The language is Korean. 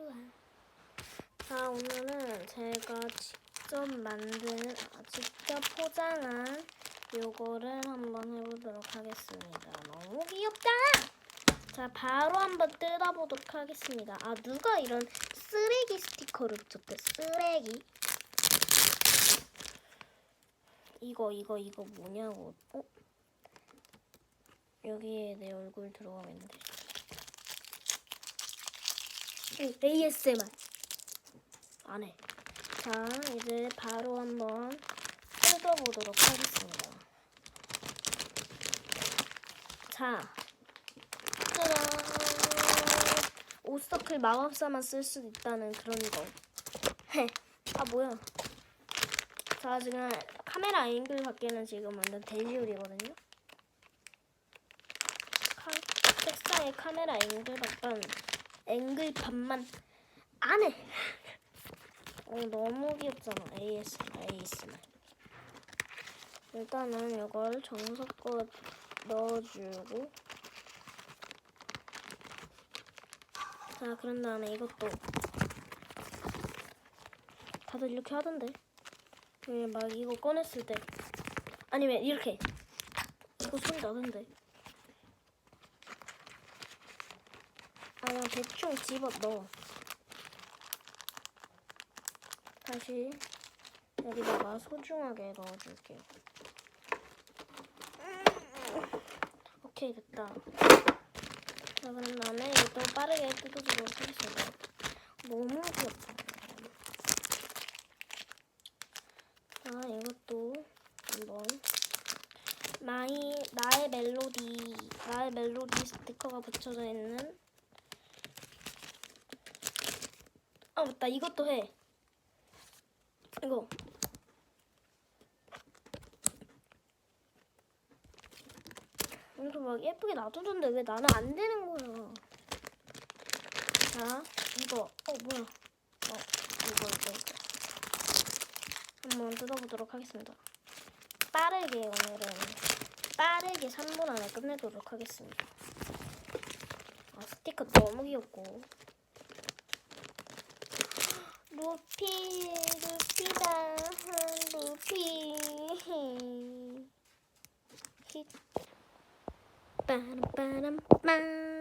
또한. 자, 오늘은 제가 직접 만든, 아, 직접 포장한 요거를 한번 해보도록 하겠습니다. 너무 귀엽다! 자, 바로 한번 뜯어보도록 하겠습니다. 아, 누가 이런 쓰레기 스티커를 붙였대? 쓰레기. 이거, 이거, 이거 뭐냐고. 어? 여기에 내 얼굴 들어가겠는데. 오, ASMR. 안 해. 자, 이제 바로 한번 뜯어보도록 하겠습니다. 자, 짜란. 오서클 마법사만 쓸 수 있다는 그런 거. 헤. 아, 뭐야. 자, 지금 카메라 앵글 밖에는 지금 완전 데지울이거든요. 카, 책상에 카메라 앵글 밖은 앵글 반만 안 해. 어, 너무 귀엽잖아. ASMR, ASMR. 일단은 이걸 정석껏 넣어주고. 자, 그런 다음에 이것도. 다들 이렇게 하던데. 왜막 이거 꺼냈을 때. 아니면 이렇게. 이거 소리 나던데. 그냥 대충 집어 넣어. 다시 여기다가 소중하게 넣어줄게요. 오케이 됐다. 자 그런 다음에 이것도 빠르게 뜯어주도록 하겠습니다. 너무 귀엽다. 자 이것도 한번 마이 나의 멜로디 나의 멜로디 스티커가 붙여져 있는 아 맞다 이것도 해. 이거 이렇게 막 예쁘게 놔두던데 왜 나는 안 되는 거야? 자 이거 어 뭐야? 어 이거 이거 이거 한번 뜯어보도록 하겠습니다. 빠르게 오늘은 빠르게 3분 안에 끝내도록 하겠습니다. 아 스티커 너무 귀엽고 Lupi, Lupi daha Lupi. Bam, bam, bam.